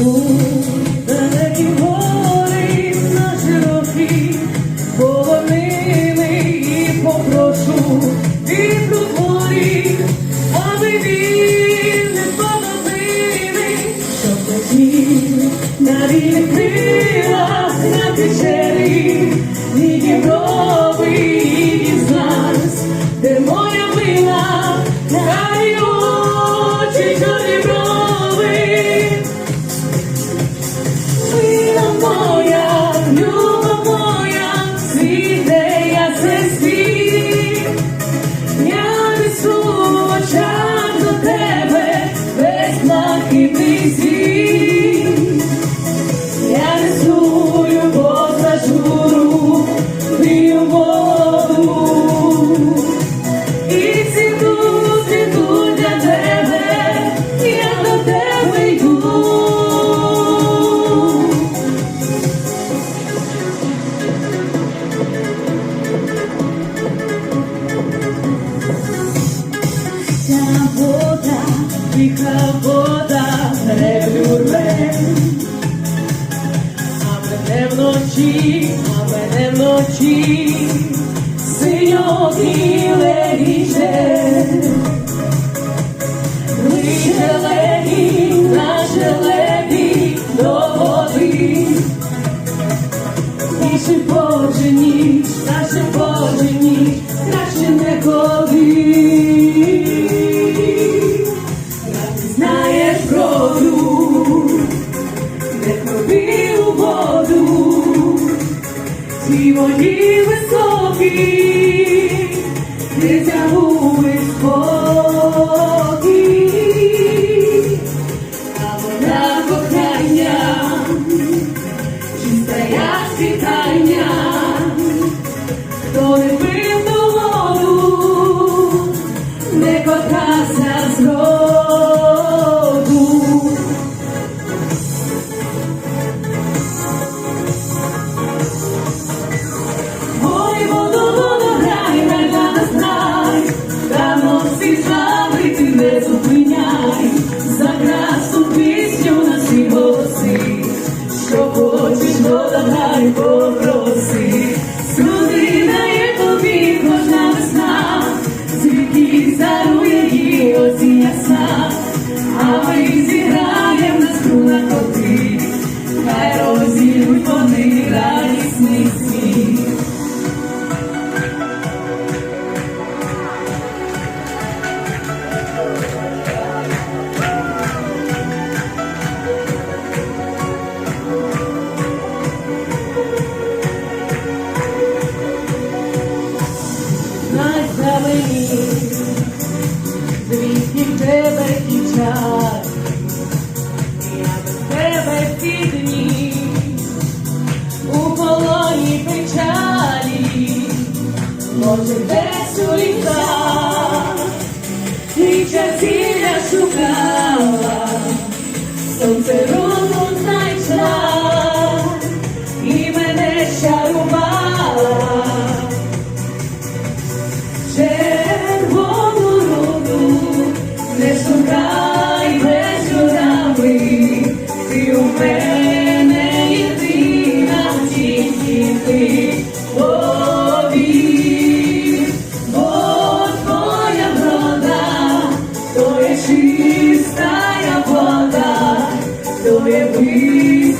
amor. вода, тиха вода, ревлюре, а мене вночі, а мене вночі, синьо біле річе, лише леді, наше леді до води, і шипоче ніч. Deja vu Візьмо на найбору чарувала червону руду, не шукай вечорами, ти у мене єдина тільки ти повір, бо твоя чистая вода, то я висока.